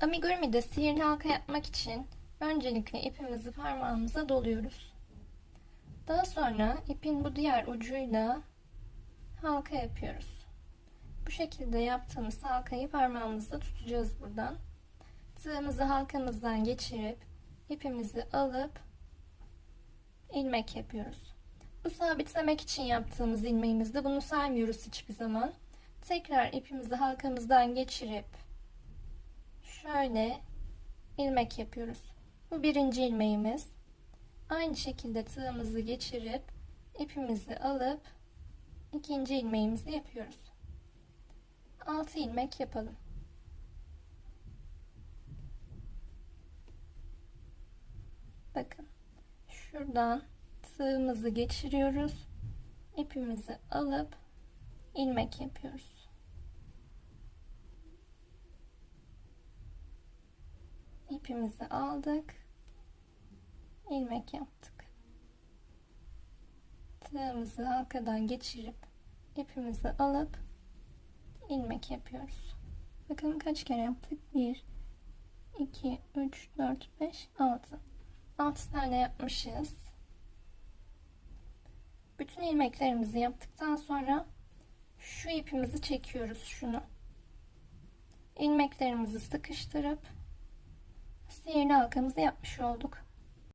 Amigurumi'de sihirli halka yapmak için öncelikle ipimizi parmağımıza doluyoruz. Daha sonra ipin bu diğer ucuyla halka yapıyoruz. Bu şekilde yaptığımız halkayı parmağımızda tutacağız buradan. Tığımızı halkamızdan geçirip ipimizi alıp ilmek yapıyoruz. Bu sabitlemek için yaptığımız ilmeğimizde bunu saymıyoruz hiçbir zaman. Tekrar ipimizi halkamızdan geçirip şöyle ilmek yapıyoruz. Bu birinci ilmeğimiz. Aynı şekilde tığımızı geçirip ipimizi alıp ikinci ilmeğimizi yapıyoruz. 6 ilmek yapalım. Bakın şuradan tığımızı geçiriyoruz. ipimizi alıp ilmek yapıyoruz. İpimizi aldık. ilmek yaptık. Tığımızı halkadan geçirip ipimizi alıp ilmek yapıyoruz. Bakın kaç kere yaptık? 1 2 3 4 5 6 6 tane yapmışız. Bütün ilmeklerimizi yaptıktan sonra şu ipimizi çekiyoruz şunu. İlmeklerimizi sıkıştırıp sihirli halkamızı yapmış olduk.